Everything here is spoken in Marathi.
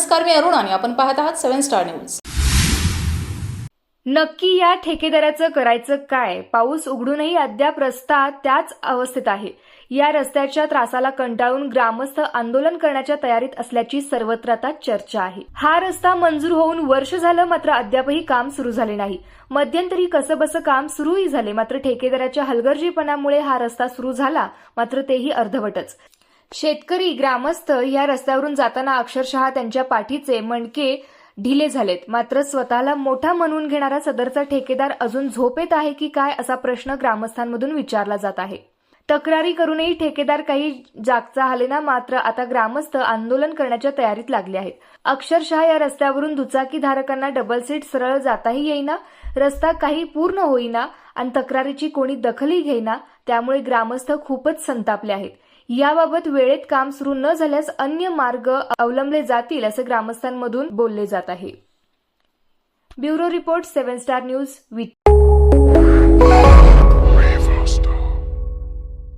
नमस्कार मी अरुण आणि आपण पाहत आहात सेव्हन स्टार न्यूज. नक्की या ठेकेदाराचं करायचं काय? पाऊस उघडूनही अद्याप रस्ता त्याच अवस्थेत आहे. या रस्त्याच्या त्रासाला कंटाळून ग्रामस्थ आंदोलन करण्याच्या तयारीत असल्याची सर्वत्र आता चर्चा आहे. हा रस्ता मंजूर होऊन वर्ष झालं मात्र अद्यापही काम सुरू झाले नाही. मध्यंतरी कसंबसं काम सुरूही झाले मात्र ठेकेदाराच्या हलगर्जीपणामुळे हा रस्ता सुरू झाला मात्र तेही अर्धवटच. शेतकरी ग्रामस्थ या रस्त्यावरून जाताना अक्षरशः त्यांच्या पाठीचे मणके ढिले झालेत. मात्र स्वतःला मोठा म्हणून घेणारा सदरचा ठेकेदार अजून झोपेत आहे की काय असा प्रश्न ग्रामस्थांमधून विचारला जात आहे. तक्रारी करूनही ठेकेदार काही जागचा हालेना मात्र आता ग्रामस्थ आंदोलन करण्याच्या तयारीत लागले आहेत. अक्षरशः या रस्त्यावरून दुचाकी धारकांना डबल सीट सरळ जाताही येईना रस्ता काही पूर्ण होईना आणि तक्रारीची कोणी दखलही घेईना त्यामुळे ग्रामस्थ खूपच संतापले आहेत. याबाबत वेळेत काम सुरू न झाल्यास अन्य मार्ग अवलंबले जातील असे ग्रामस्थांमधून बोलले जात आहे. Bureau report seven star news with